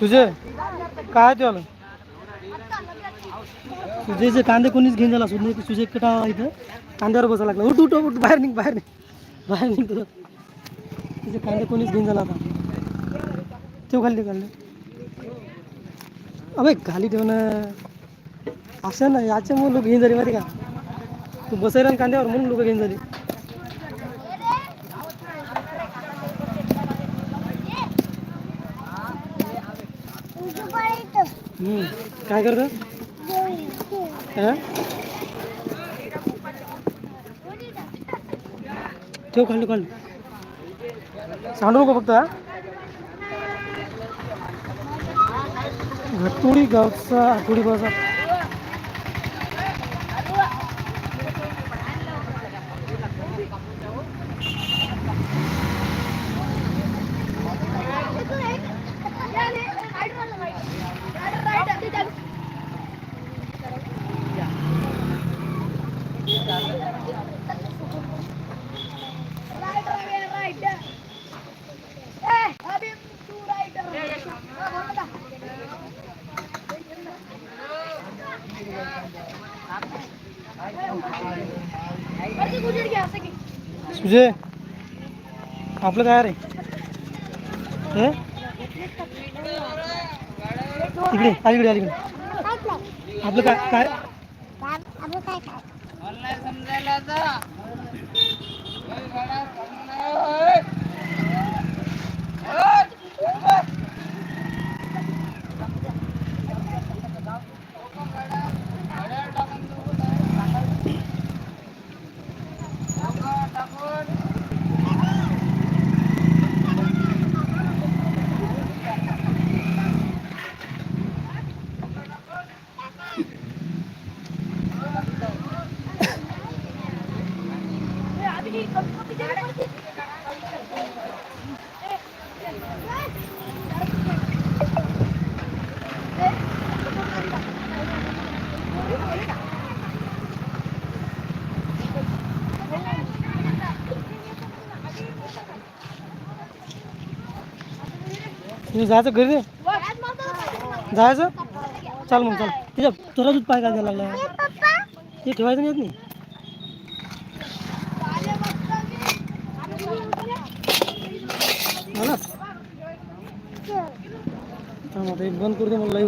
तुझे काय त्याला आलं कांदे कोणीच घेऊन झाला सुद्धा तुझे कटा इथं? कांद्यावर बसा लागला. उठ उठ उठ बाहेर निघ बाहेर निघ. बाहेर निघ तुझं तुझे कांदे कोणीच घेऊन झाला आता. ठेव खाली काढले अबे खाली ठेव ना असं ना याच्यामुळे लोक घेऊन झाली माहिती का? तू बसायला कांद्यावर म्हणून लोक घेऊन झाली हम्म. काय करत? ठेव खाली खाली. सांडू नको फक्त हा. गावचा आठवडी गावचा सुजय आपलं काय रे? हे? इकडे अलीकडे अलीकडे आपलं काय काय? तुम्ही जायचं घरी? रे जायचं? चाल मग चाल. तिच्या तुला दूध पाय काय द्यायला लागला ते ठेवायचं नाही? हो ना थांब आता एक बंद करू दे मला